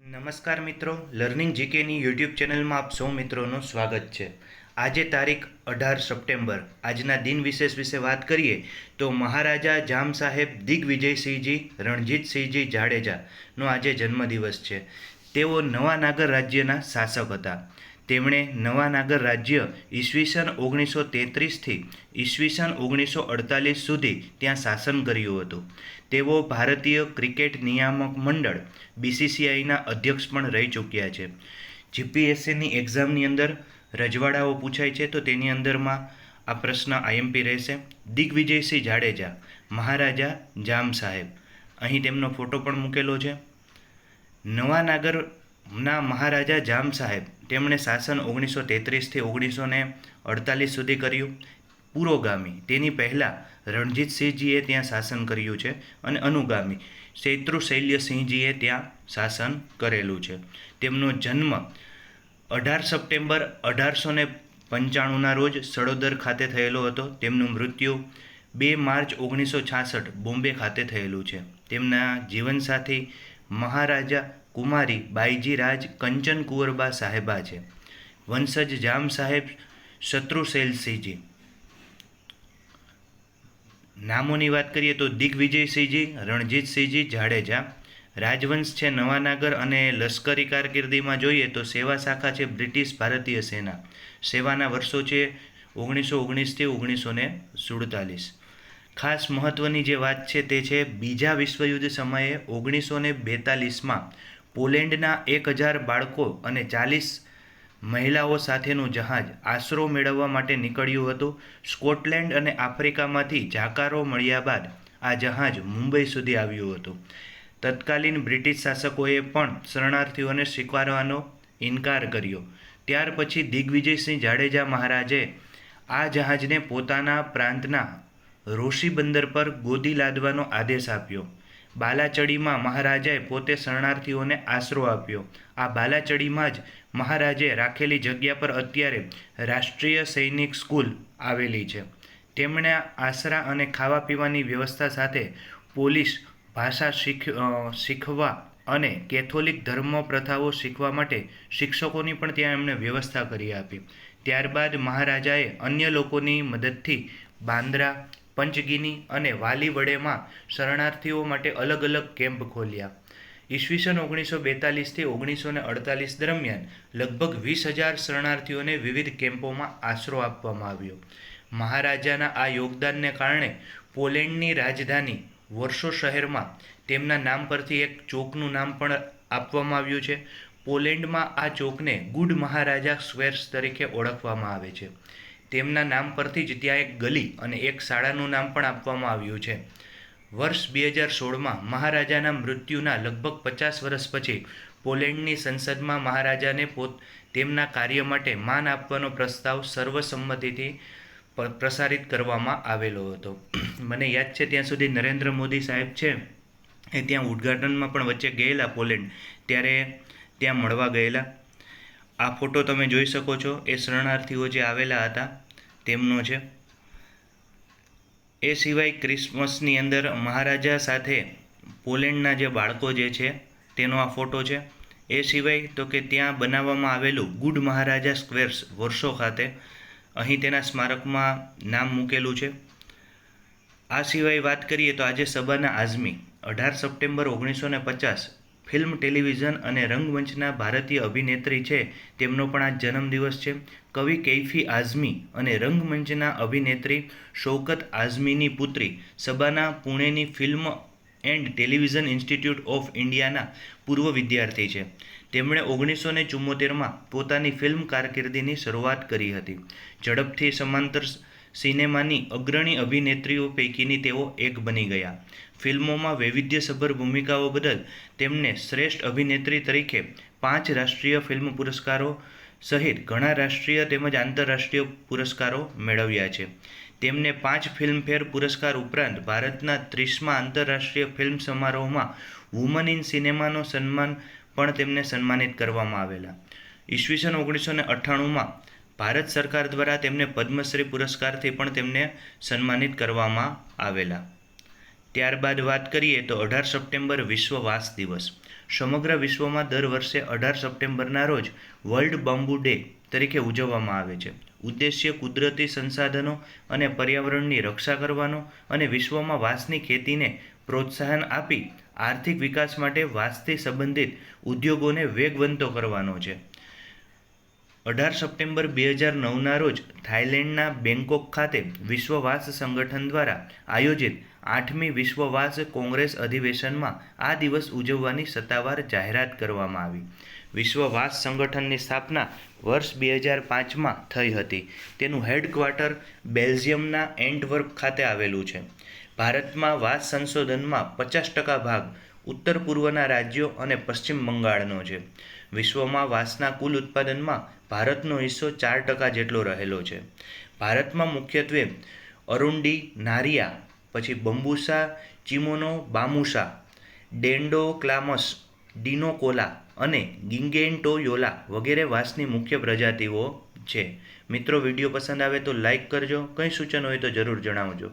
નમસ્કાર મિત્રો learning જીકેની YouTube ચેનલમાં આપ સૌ મિત્રોનું સ્વાગત છે. આજે તારીખ અઢાર સપ્ટેમ્બર. આજના દિન વિશેષ વિશે વાત કરીએ તો મહારાજા જામ સાહેબ દિગ્વિજયસિંહજી, રણજીતસિંહજી જાડેજાનો આજે જન્મદિવસ છે. તેઓ નવા નાગર રાજ્યના શાસક હતા. તેમણે નવાનાગર રાજ્ય ઈસવીસન ઓગણીસો તેત્રીસથી ઈસવીસન ઓગણીસો અડતાલીસ સુધી ત્યાં શાસન કર્યું હતું. તેઓ ભારતીય ક્રિકેટ નિયામક મંડળ બીસીસીઆઈના અધ્યક્ષ પણ રહી ચૂક્યા છે. જીપીએસસીની એક્ઝામની અંદર રજવાડાઓ પૂછાય છે તો તેની અંદરમાં આ પ્રશ્ન આઈએમપી રહેશે. દિગ્વિજયસિંહ જાડેજા, મહારાજા જામ સાહેબ. અહીં તેમનો ફોટો પણ મૂકેલો છે. નવા નાગરના મહારાજા જામ સાહેબ તેમણે શાસન ઓગણીસો તેત્રીસથી ઓગણીસો ને અડતાલીસ સુધી કર્યું. પુરોગામી, તેની પહેલાં રણજીતસિંહજીએ ત્યાં શાસન કર્યું છે અને અનુગામી, શૈત્રુશૈલ્યસિંહજીએ ત્યાં શાસન કરેલું છે. તેમનો જન્મ અઢાર સપ્ટેમ્બર અઢારસો ને પંચાણુંના રોજ સડોદર ખાતે થયેલો હતો. તેમનું મૃત્યુ બે માર્ચ ઓગણીસો છાસઠ બોમ્બે ખાતે થયેલું છે. તેમના જીવનસાથી મહારાજા કુમારી બાઈજી રાજ કંચન કુંવરબા સાહેબા છે. વંશજ જામ સાહેબ શત્રુશૈલસિંહજી નામોની વાત કરીએ તો દિગ્વિજયસિંહજી, રણજીતસિંહજી, જાડેજા. રાજવંશ છે નવાનાગર અને લશ્કરી કારકિર્દીમાં જોઈએ તો સેવા શાખા છે બ્રિટિશ ભારતીય સેના. સેવાના વર્ષો છે ઓગણીસો ઓગણીસથી ઓગણીસો ને સુડતાલીસ. ખાસ મહત્ત્વની જે વાત છે તે છે બીજા વિશ્વયુદ્ધ સમયે ઓગણીસો ને બેતાલીસમાં પોલેન્ડના એક હજાર બાળકો અને ચાલીસ મહિલાઓ સાથેનું જહાજ આશરો મેળવવા માટે નીકળ્યું હતું. સ્કોટલેન્ડ અને આફ્રિકામાંથી જાકારો મળ્યા બાદ આ જહાજ મુંબઈ સુધી આવ્યું હતું. તત્કાલીન બ્રિટિશ શાસકોએ પણ શરણાર્થીઓને સ્વીકારવાનો ઇનકાર કર્યો. ત્યાર પછી દિગ્વિજયસિંહ જાડેજા મહારાજે આ જહાજને પોતાના પ્રાંતના રોશી બંદર પર ગોદી લાદવાનો આદેશ આપ્યો. બાલાચડીમાં મહારાજાએ પોતે શરણાર્થીઓને આશરો આપ્યો. આ બાલાચડીમાં જ મહારાજે રાખેલી જગ્યા પર અત્યારે રાષ્ટ્રીય સૈનિક સ્કૂલ આવેલી છે. તેમણે આશરા અને ખાવા પીવાની વ્યવસ્થા સાથે પોલીસ ભાષા શીખ શીખવા અને કેથોલિક ધર્મ પ્રથાઓ શીખવા માટે શિક્ષકોની પણ ત્યાં એમણે વ્યવસ્થા કરી આપી. ત્યારબાદ મહારાજાએ અન્ય લોકોની મદદથી બાંદ્રા પંચગીની અને વાલીવડેમાં શરણાર્થીઓ માટે અલગ અલગ કેમ્પ ખોલ્યા. ઈસવીસન ઓગણીસો બેતાલીસથી ઓગણીસો ને અડતાલીસ દરમિયાન લગભગ વીસ હજાર શરણાર્થીઓને વિવિધ કેમ્પોમાં આશરો આપવામાં આવ્યો. મહારાજાના આ યોગદાનને કારણે પોલેન્ડની રાજધાની વર્ષો શહેરમાં તેમના નામ પરથી એક ચોકનું નામ પણ આપવામાં આવ્યું છે. પોલેન્ડમાં આ ચોકને ગુડ મહારાજા સ્ક્વેર્સ તરીકે ઓળખવામાં આવે છે. તેમના નામ પરથી જ ત્યાં એક ગલી અને એક શાળાનું નામ પણ આપવામાં આવ્યું છે. વર્ષ બે હજાર સોળમાં મહારાજાના મૃત્યુના લગભગ પચાસ વર્ષ પછી પોલેન્ડની સંસદમાં મહારાજાને પોત તેમના કાર્ય માટે માન આપવાનો પ્રસ્તાવ સર્વસંમતિથી પ્રસારિત કરવામાં આવેલો હતો. મને યાદ છે ત્યાં સુધી નરેન્દ્ર મોદી સાહેબ છે એ ત્યાં ઉદ્ઘાટનમાં પણ વચ્ચે ગયેલા પોલેન્ડ. ત્યારે ત્યાં મળવા ગયેલા. આ ફોટો તમે જોઈ શકો છો. એ શરણાર્થીઓ જે આવેલા હતા, તેમનો છે. એ સિવાય ક્રિસમસની અંદર મહારાજા સાથે પોલેન્ડના જે બાળકો જે છે, તેનો આ ફોટો છે. એ સિવાય તો કે ત્યાં બનાવવામાં આવેલું ગુડ મહારાજા સ્ક્વેર્સ વર્ષો ખાતે, અહીં તેના સ્મારકમાં નામ મૂકેલું છે. આ સિવાય વાત કરીએ તો આજે સબાના આઝમી અઢાર સપ્ટેમ્બર ઓગણીસો ને પચાસ ફિલ્મ, ટેલિવિઝન અને રંગમંચના ભારતીય અભિનેત્રી છે. તેમનો પણ આ જન્મદિવસ છે. કવિ કૈફી આઝમી અને રંગમંચના અભિનેત્રી શૌકત આઝમીની પુત્રી Shabana પુણેની film and television institute of ઇન્ડિયાના પૂર્વ વિદ્યાર્થી છે. તેમણે ઓગણીસો ને ચુમ્મોતેરમાં પોતાની ફિલ્મ કારકિર્દીની શરૂઆત કરી હતી. ઝડપથી સમાંતર સિનેમાની અગ્રણી અભિનેત્રીઓ પૈકીની તેઓ એક બની ગયા. ફિલ્મોમાં વૈવિધ્યસભર ભૂમિકાઓ બદલ તેમને શ્રેષ્ઠ અભિનેત્રી તરીકે પાંચ રાષ્ટ્રીય ફિલ્મ પુરસ્કારો સહિત ઘણા રાષ્ટ્રીય તેમજ આંતરરાષ્ટ્રીય પુરસ્કારો મેળવ્યા છે. તેમને પાંચ ફિલ્મફેર પુરસ્કાર ઉપરાંત ભારતના ત્રીસમાં આંતરરાષ્ટ્રીય ફિલ્મ સમારોહમાં વુમન ઇન સિનેમાનો સન્માન પણ તેમને સન્માનિત કરવામાં આવેલા. ઈસવીસન ઓગણીસો ને અઠ્ઠાણુંમાં ભારત સરકાર દ્વારા તેમને પદ્મશ્રી પુરસ્કારથી પણ તેમને સન્માનિત કરવામાં આવેલા. ત્યારબાદ વાત કરીએ તો અઢાર સપ્ટેમ્બર વિશ્વ વાંસ દિવસ. સમગ્ર વિશ્વમાં દર વર્ષે અઢાર સપ્ટેમ્બરના રોજ વર્લ્ડ બમ્બુ ડે તરીકે ઉજવવામાં આવે છે. ઉદ્દેશ્ય કુદરતી સંસાધનો અને પર્યાવરણની રક્ષા કરવાનો અને વિશ્વમાં વાંસની ખેતીને પ્રોત્સાહન આપી આર્થિક વિકાસ માટે વાંસથી સંબંધિત ઉદ્યોગોને વેગવંતો કરવાનો છે. અઢાર સપ્ટેમ્બર બે હજાર નવના રોજ થાઇલેન્ડના બેંકોક ખાતે વિશ્વ વાંસ સંગઠન દ્વારા આયોજિત આઠમી વિશ્વ વાંસ કોંગ્રેસ અધિવેશનમાં આ દિવસ ઉજવવાની સત્તાવાર જાહેરાત કરવામાં આવી. વિશ્વ વાંસ સંગઠનની સ્થાપના વર્ષ બે હજાર પાંચમાં થઈ હતી. તેનું હેડક્વાર્ટર બેલ્જિયમના એન્ટવર્પ ખાતે આવેલું છે. ભારતમાં વાસ સંશોધનમાં પચાસ ટકા ભાગ ઉત્તર પૂર્વના રાજ્યો અને પશ્ચિમ બંગાળનો છે. વિશ્વમાં વાંસના કુલ ઉત્પાદનમાં ભારતનો હિસ્સો ચાર ટકા જેટલો રહેલો છે. ભારતમાં મુખ્યત્વે અરુંડી, નારિયા, પછી બંબુસા, ચિમોનો, બામુસા, ડેન્ડોક્લામસ, ડિનોકોલા અને ગિંગેન્ટોયોલા વગેરે વાંસની મુખ્ય પ્રજાતિઓ છે. મિત્રો, વીડિયો પસંદ આવે તો લાઇક કરજો. કંઈ સૂચન હોય તો જરૂર જણાવજો.